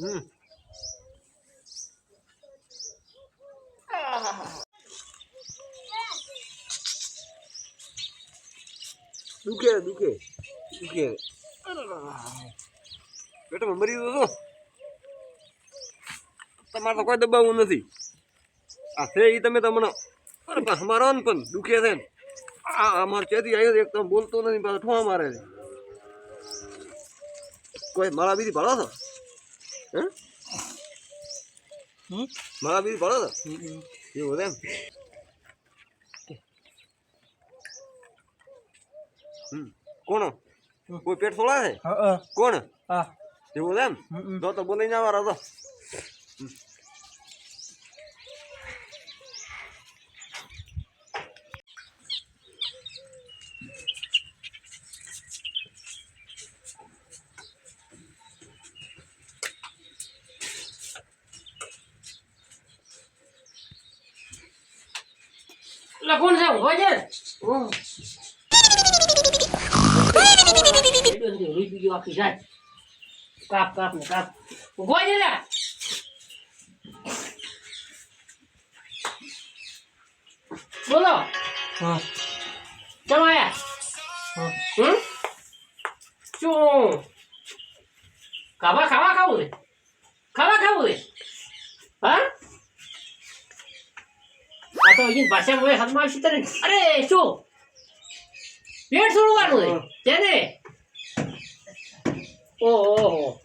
હમ દુખે દુખે દુખે પેટમાં મરી ગયો તમારે તો કોઈ દબાવવું નથી. આ છે એ તમે તમને. અમારો ને પણ દુખે છે ને. આ અમારે ચેતી આવ્યો એક તમે બોલતો નથી, પાછો ઠોવા મારે છે. કોઈ માળા બીજી ભળો છો? હમ? મારા બીજી ભળો તો? એવું છે એમ? કોણ? કોઈ પેટ સોળા છે? કોણ? એવું એમ. તો તો બોલીને આવવાનો તો. કોણ છે ઊંઘો છે? કાપ કાપ ને કાપ. છે લે. બોલો. હા. ભાષા મોએ હાથમાં આવશે તને? અરે શું? પેટ છોડવાનું તેને ઓહો.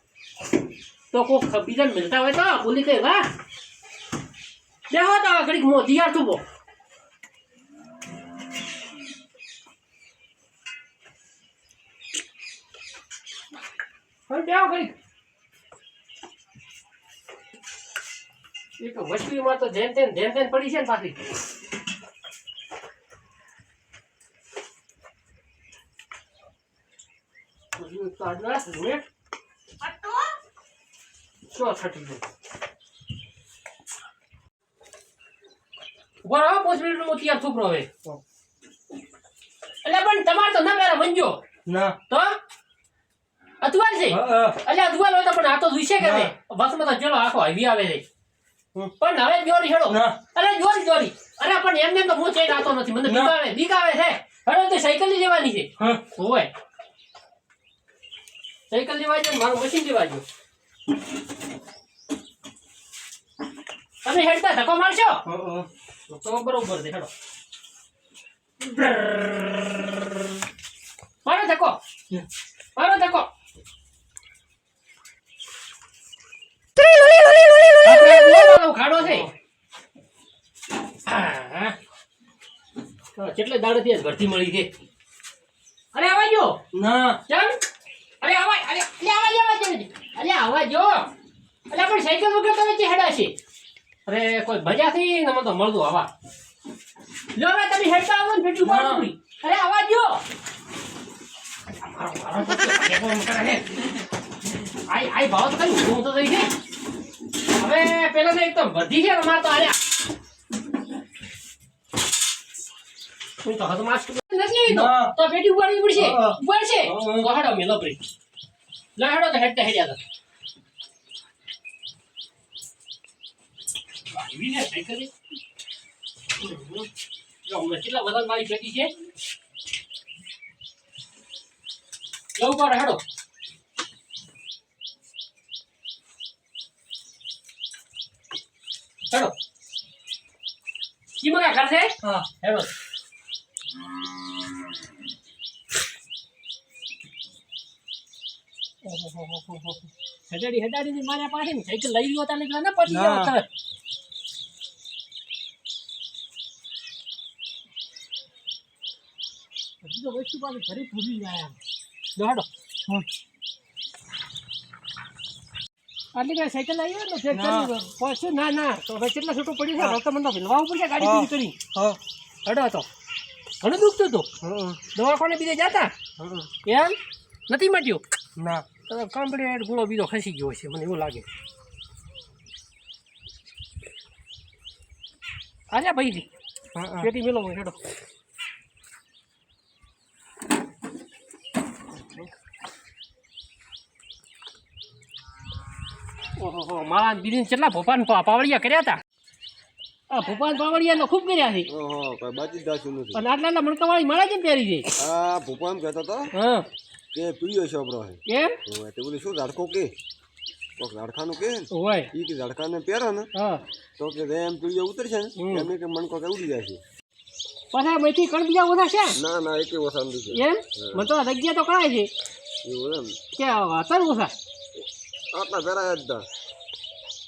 તો કોક બીજાને મિલતા હોય તો બોલી કઈ વાહ. દેહો તો ઘડીક મોદી યાર તું બેહો ઘડીક. એક વસ્તુમાં તો જેન તેન જેન તેન પડી છે ને પાછી હજુ મિનિટ શું થતી ગયું ઊભા રહો પાંચ મિનિટનો હું તૈયાર થૂકરો હવે. એટલે પણ તમારે તો ના પહેલા મંજો ના. તો? અતુવાલ છે? હા હા. એટલે અતુવાલ હોય તો પણ આ તો જોઈશે કે ના. બસમાં તો ચલો આખો આવી આવે છે. પણ હવે જોરી હેડો. ના. અરે જોરી જોરી અરે પણ એમને એમ તો હું ચઈ નાતો નથી. મને બીક ના. આવે. બીક આવે છે. હવે તો સાયકલની લેવાની છે. હોય. સાયકલ લેવા જો મારું મશીન લેવા જો તમે હેડતા ધક્કો મારશો? તો બરોબર છે હેડો. મારો ધક્કો. મારો ધક્કો. ખાડો છે. કેટલે દાડેથી આજ ભરતી મળી છે? અરે આવા જો. ના. ચમ અરે આવા અરે અરે આવા આવા જો અરે આવા જો. એટલે પણ સાયકલ વગર તમે જે હેડા છે અરે કોઈ મજાથી ને મને તો મળતું આવા. જો હવે તમે હેડતા આવો ને ફેટી પાડું. અરે આવા જો. આઈ આઈ ભાવ તો કઈ હું તો થઈ છે હવે પેલા તો એકદમ વધી છે અમારે તો આર્યા હું તો હદ માસ્ક નથી તો? પેટી ઉપાડવી પડશે. ઉપાડશે. તો હેડો મેલો લે હેડો તો હેડતા હેડ્યા હતા આવી ને એ. જો હમણાં કેટલા બધા મારી પેટી છે? લો ઉપર હેડો. હેડો. કી મગા કરશે હા. હેડો. હજાડી હજાડી માર્યા પાસે ને સાયકલ લઈ ગયો તાને ના? પડી ગયો તરત હજી તો વસ્તુ પાસે ઘરે ભૂલી ગયા જો હાડો. આટલી કઈ સાયકલ આવી ને ચેક કરી પછી ના ના. તો હવે કેટલા છૂટું પડ્યું છે? હા. મને ભીલવા પડશે ગાડી પૂરી કરી. હા. હડો તો. ઘણું દુખતું હતું દવાખાને બીજે જતા? એમ? નથી મટ્યું? ના. તો કમ્પ્લીટ ગુળો બીજો ખસી ગયો છે મને એવું લાગે. આજા ભાઈ પેટી મેલો હેડો. ઓહો મારા કેટલા ભોપાન પાવડિયા કર્યા હતા? આ ભોપાલ પાવડિયા ખૂબ કર્યા છે. ઓહો કઈ બાજી દાશું નથી. અને આટલા આટલા મણકાવાળી માળા કેમ પહેરી છે? આ ભોપાલ કહેતો હતો હા. કે પીળિયો છોકરો છે કેમ? ઓય તે બોલી શું ઝાડકો કે? કોક ઝાડખાનું કે? હોય. ઈ કે ઝાડખાને પહેરો ને હા. તો કે એમ પીળિયો ઉતરશે ને હમ. એમ કે મણકો કે ઉડી જાય છે. પાછા મેથી કણ બીજા ઓછા છે? ના ના એક ઓછા નથી એમ? મને તો જગ્યા તો કણાય છે. એવું એમ? કે ઓછા? આટલા પહેરાયા જ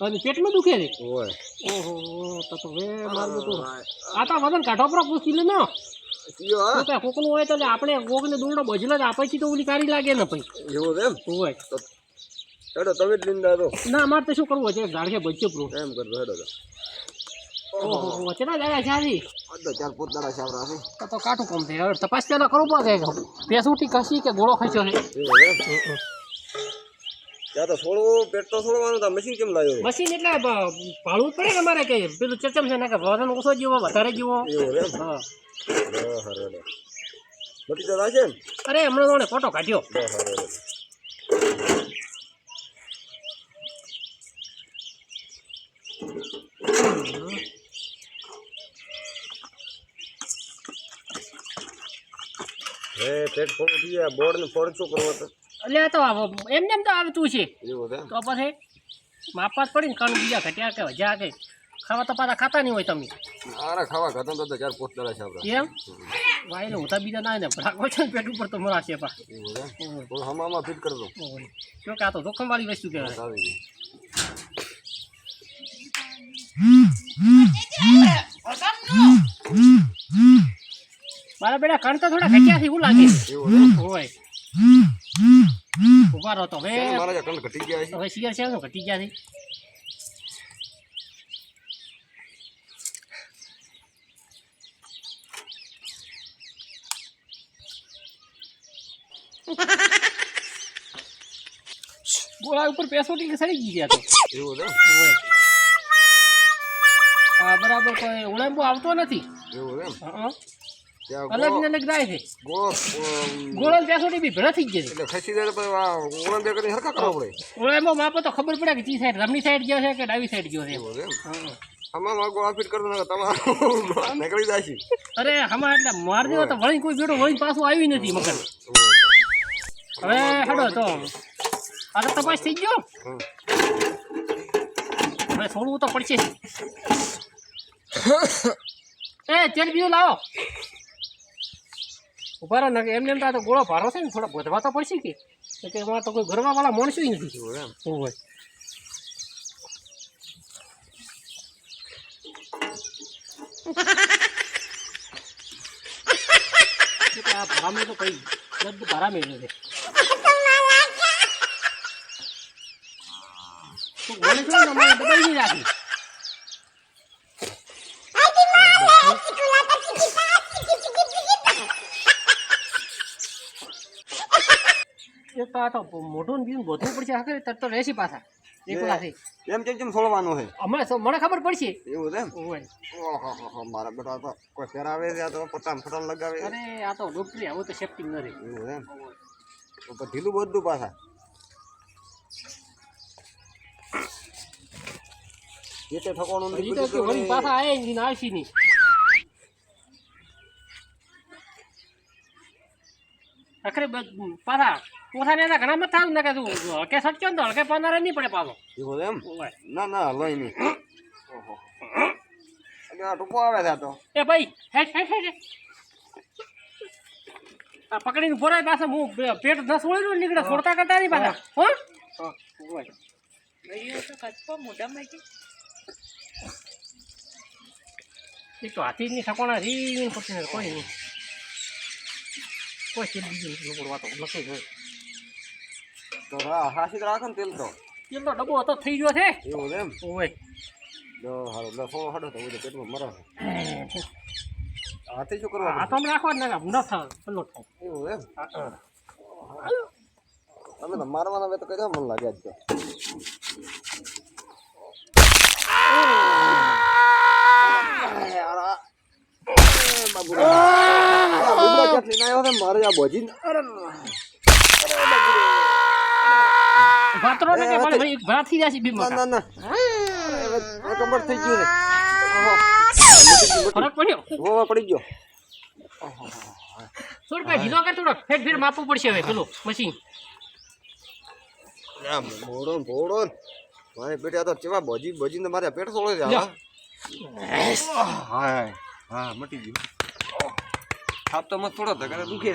અને પેટમાં દુખે છે? ઓય ઓહો તો તો હવે મારું તો આ તો વજન કાઢો પર પૂછી લે ને. કોકનું હોય તો આપણે કોકને દોરડો બજલો જ આપે છે તો ઓલી કારી લાગે ને પછી. એવું એમ? હોય. હેડો તમે જ લીંદા તો ના મારે તો શું કરવું છે? ઝાડ છે બચ્ચો પ્રૂફ એમ કરતો હેડો. વચના દાદા ચાલી ચાર પોત દાડા સાવરા છે. તો તો કાઠું કમ થાય હવે તપાસ પેલા કરવું પડે પેસુટી કસી કે ગોળો ખસ્યો એવું ત્યાં તો થોડું પેટ તો મશીન કેમ લાવ્યો? મશીન એટલે બ- ભાડું પડે ને અમારે કે પેલું ચચમ છે ને કે વજન ઓછો જેવો વધારે જેવો? હા. બટી તો અરે હમણાં મને ફોટો કાઢ્યો. દસ ફોડ થઈ ગયા બોર્ડ ને ફોડ શું કરવો તો? એટલે તો એમને એમ તો આવતું છે. તો પછી માપવા પડીને પડી ને કણ બીજા ઘટ્યા કે વજા કે ખાવા તો પાછા ખાતા નહીં હોય તમે. અરે ખાવા ખાતા તો ચાર પોત છે આપણે એમ? ભાઈ ને હોતા બીજા ના ને રાખો છો ને પેટ ઉપર તો મરાશે પા. હમામાં ફિટ કરી દો જો કે આ તો જોખમ વાળી વસ્તુ કહેવાય. આવી ગઈ. મારા બેટા કણ તો થોડા ઘટ્યા છે એવું લાગે. હોય ઊભા રહો તો હવે. મારા કણ ઘટી ગયા છે. હવે શિયર છે ઘટી ગયા છે. ગોળા ઉપર પેસોટી સડી ગઈ ગયા તો. એવું છે હા બરાબર કોઈ ઉળંબો આવતો નથી. એવું એમ? હં. ત્યાં અલગ ને અલગ જાય છે. ગોળો અમ, ગોળો ને પેસોટી બી ભેળા થઈ જાય એટલે ખસી જાય તો ઓળણ બે કરીને હરખા કરવો પડે. ઉળંબો માપો તો ખબર પડે કે ચી સાઈડ રમણી સાઈડ ગયો છે કે ડાબી સાઈડ ગયો છે. એવું છે એમ. હં. આમાં માગો આ ફિટ કરી દો નીકળી જાય છે. અરે હમણાં એટલે માર દેવો તો વળી કોઈ બેઠો વળી પાછું આવી નથી મગર. હવે હેડો તો. આ તપાસ થઈ ગયો. હમ. હવે છોડવું તો પડશે. એ તેલ બીજું લાવો. ઊભા રહો ને એમને એમ તો ગોળો ભારો છે ને થોડા વધવા તો પડશે કે. કે એમાં તો કોઈ ગરબાવાળા માણસો નથી. એમ. હોય. આ ભરામે તો કઈ ભરામે જ છે. તો ગોળી છે ને અમારે દબાઈ નહીં રાખી એક તો આ તો મોઢું બીજું ગોતવું પડશે આખરે તરત તો રહેશે પાછા એકલા એમ કેમ કેમ છોડવાનું છે? અમે મને ખબર પડશે. એવું છે ઓહો મારા બેટા તો કોઈ ફેરાવે છે આ તો પટામ ફટામ લગાવે અરે આ તો ડોક્ટરી આવું તો સેફટી ન રહે એવું છે તો ઢીલું બધું પાછા. જે તે ઠકોણું હજી તો વળી પાછા આવે ને આવશે નહીં. આખરે પાછા પોતાને એના ઘણા મત થાતું ને કે તું હલકે સટક્યો ને તો હલકે પાનારે નહીં પડે પાછો. એવું એમ. ના ના લઈ નહીં. ઓહો. ટૂંકો આવે છે તો. એ ભાઈ હેઠ હેઠ હેઠ. આ પકડીને ભરાય પાછા હું પેટ ન છોડી નીકળે છોડતા કરતા નહીં પાછા. હો. એક તો હાથી ની સકોણા રી પછી કોઈ નહીં. કોઈ ચીજ બીજું નથી તો લખી હોય તો હા હાસી રાખો ને તેલ તો. તેલ તો ડબ્બો હતો થઈ ગયો છે. એવું એમ? ઓય જો હાલો લો ફોડો હાડો તો બધું પેટમાં મરો હાથે શું કરવા અમે રાખવા જ ના ન થાય પેલો થાય એવું એમ. તમે તો મારવાના વે તો કઈ મને લાગે આજ તો મારે આ બોજી અરે વાતરો ને કે મારે એક ભરા થઈ જશે બીમ ના ના ના. હવે હવે થઈ ગયું છે ફરક પડ્યો? હો, હો, પડી ગયો. થોડું ભાઈ ઢીલો કર થોડો? ફેર ફેર માપવું પડશે હવે પેલું મશીન. આમ ભોળો ને મારે પેટે તો ચેવા બોજી બોજી ને મારે પેટ સોળે છે હા હા હા મટી ગયું. થાપ તો મત થોડો ધગા દુખે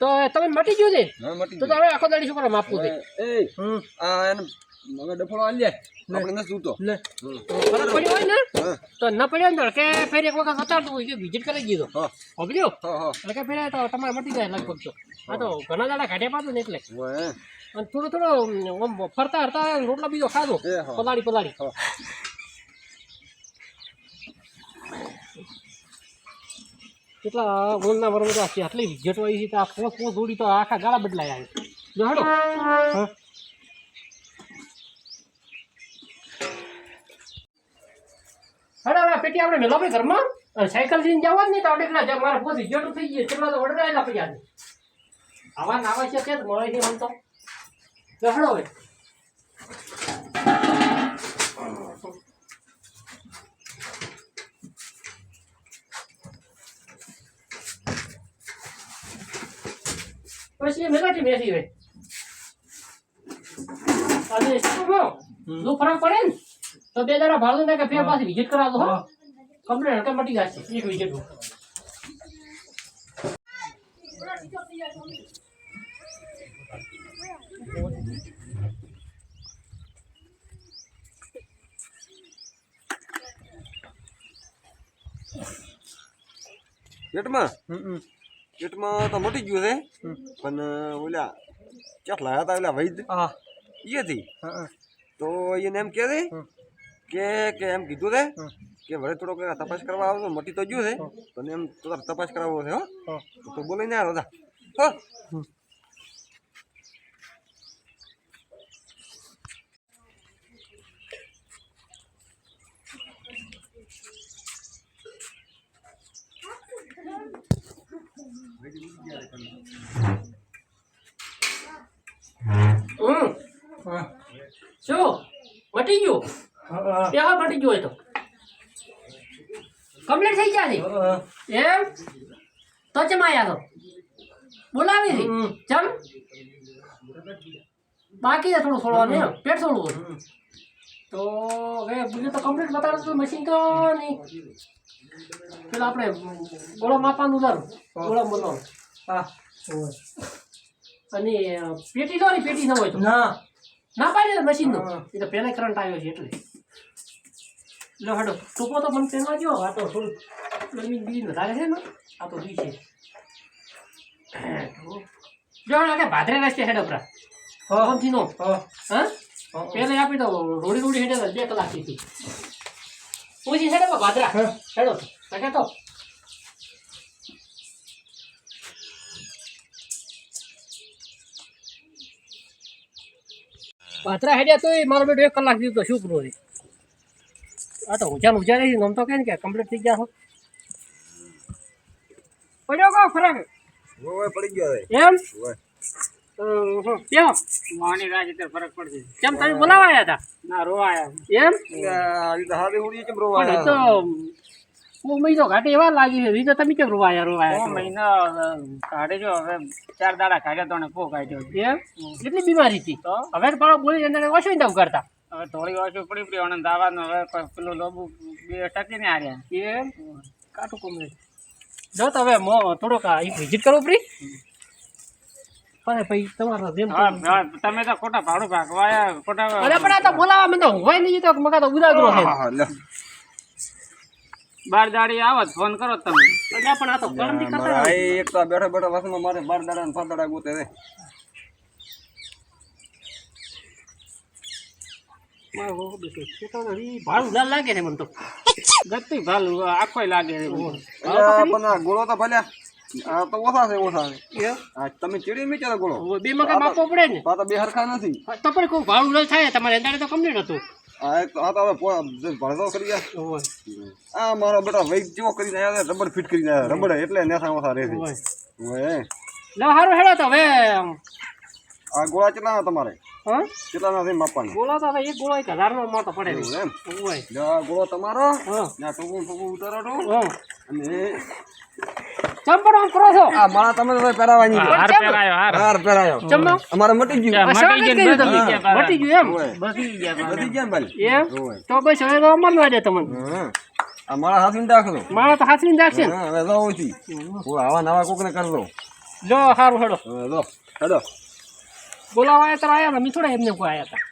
તો તમે મટી ગયું છે? તો તો હવે આખો દાડી શું કરો માપવું છે? એ આ એને હવે ડફળો આલી લે. આપણે નથી સૂતો. લે. ફરક પડ્યો હોય ને? તો ન પડ્યો ને કે ફેર એક વખત હતા તો કે વિઝિટ કરી દીધો હા. સમજ્યો એટલે કે ફેર તો તમારે મટી જાય લગભગ તો. આ તો ઘણા દાડા કાઢ્યા પાતું ને એટલે. અને થોડો થોડો ફરતા હરતા રોટલો બીજો ખાધો. પલાળી પલાળી. કેટલા ગોળના બરોબર તો આટલી વિજેટ છે આ પોસ પોસ ઉડી તો આખા ગાળા બદલાય આવે. જો હેડો. પેટી આપણે મેલો ઘરમાં. સાયકલ લઈને જવા જ નહીં, તો આપણે કેટલા મારા પોસ વિજેટ થઈ ગઈ કેટલા તો વડરાયેલા પૈયા આવા નાવા છે મળે છે આમ તો. હેડો પછી મેલાટી બેસી હોય અને શું કહો? જો ફરક પડે ને તો બે દાડા ભાડું ને કે ફેર પાછી વિઝિટ કરાવો હો. કમ્પ્લેટ હડકે મટી જશે એક વિઝિટ હમ હમ. પેટમાં તો મટી ગયું છે પણ ઓલા ચાટ લાયા હતા ઓલા વૈદ એથી તો એને એમ કહે છે કે કે એમ કીધું છે કે વળે થોડોક તપાસ કરવા આવતો મટી તો ગયું છે પણ એમ તો તપાસ કરાવવો છે હો તો બોલીને આવ્યો હતા હો શું મટી ગયું. એ મટી ગયું તો. કમ્પ્લીટ થઈ ગયા છે? એમ? તો ચમ તો. બોલાવી હતી. ચમ? બાકી છે થોડું થોડું એમ. પેટ થોડું તો હવે બીજું તો કમ્પ્લીટ બતાડો મશીન તો નહીં. પેલા આપણે ગોળો માપવાનું ઉધારું ગોળો હા. અને પેટી નહીં પેટી ન હોય ના. ના પાડી દે મશીન નો. એ તો પેલા કરંટ આવ્યો છે એટલે. લો હાડો. ટૂંકો તો મને પહેરવા દો આ તો થોડું ગરમી બીજી વધારે છે ને આ તો બી છે. જો કે ભાદરે રસ્તે હેડો પ્રા હા. કોમથી નો હા? હા. હા આપી તો રોડી રોડી હેડે બે કલાકથી પૂછી હેડો ભાદરા. હેડો તો. હેડ્યા તો મારો બેટો એક કલાક તો શું કરો છે આ તો ઉજાન ઉજા રહી આમ તો કે ને કે કમ્પ્લીટ થઈ ગયા છો પડ્યો કો ફરક. પડી ગયો એમ? કેમ? માની રાજ ફરક પડશે કેમ તમે બોલાવાયા હતા? ના રોવાયા એમ? કેમ તો હું મહિનો ઘાટે એવા લાગી છે તો તમે કેમ રોવાયા રોવાયા? મહિનો કાઢે જો હવે ચાર દાડા કાઢ્યા તો ને પો કાઢ્યો એમ? કેટલી બીમારી હતી? તો? હવે પાડો બોલી અંદર ઓછું દમ કરતા. હવે થોડી ઓછું પડી પડી અને દાવાનું હવે પેલું લોબુ બે ટકી ને હાર્યા. એમ? કાટું કોમ જો તો હવે મો થોડોક આ વિઝિટ કરો ફ્રી પણ પછી તમારા જેમ તમે તો ખોટા ભાડું ભાગવાયા ખોટા અરે પણ આ તો બોલાવા મને હોય નહીં તો મગા તો ઉદાગરો છે. બાર દાડી આવો તો ફોન કરો તમે. અલ્યા પણ આ તો ગરમથી કરતા એક તો બેઠો બેઠો વાસમાં મારે બાર દાડા ને પાંચ ગોતે છે. ભાડું લાગે ને મને તો. ગતિ ભાલું આખોય લાગે. ગોળો તો ભલ્યા. આ તો ઓછા છે ઓછા છે. આ તમે ચીડી મીચા ગોળો બે મગા માપવો પડે ને? તો બે હરખા નથી. તો પણ કોઈ ભાડું ન થાય તમારે અંદર તો કમ્પ્લીટ હતું. આ તો- આ તો હવે કરી ગયા. આ મારો બેટા વેઇટ જેવો કરીને આવ્યા છે ફિટ કરીને આવ્યા રબડ એટલે નેસા મસા રહે છે. ના હારું હેડો તો હવે. આ ગોળા કેટલાના તમારે? હા? છે માપવાના? ગોળા તો હવે એક ગોળો એક હજારનો મોટો પડે એમ? ઓય જો ગોળો તમારો. હા. ના ટોકું ટોકું ઉતારો હા. અને ચંપર આમ કરો છો? આ માળા તમે તો પહેરાવાની હાર પહેરાયો હાર. હાર પહેરાયો. અમારે મટી ગયું. આ મટી ગયું, મટી એમ? બસી ગયા બધી ગયા ને ભાઈ? એમ. તો બસ હવે તો અમારનું આજે તમને. હા. આ માળા હાથીને દાખલો મારા તો હાથવીને રાખશે ને. હા હવે તો ઓછી આવા નવા કોકને કરી દો. જો હારું હેડો. હવે હેડો. બોલાવા આવ્યા તારા આયા મેં એમને કોઈ આયા હતા.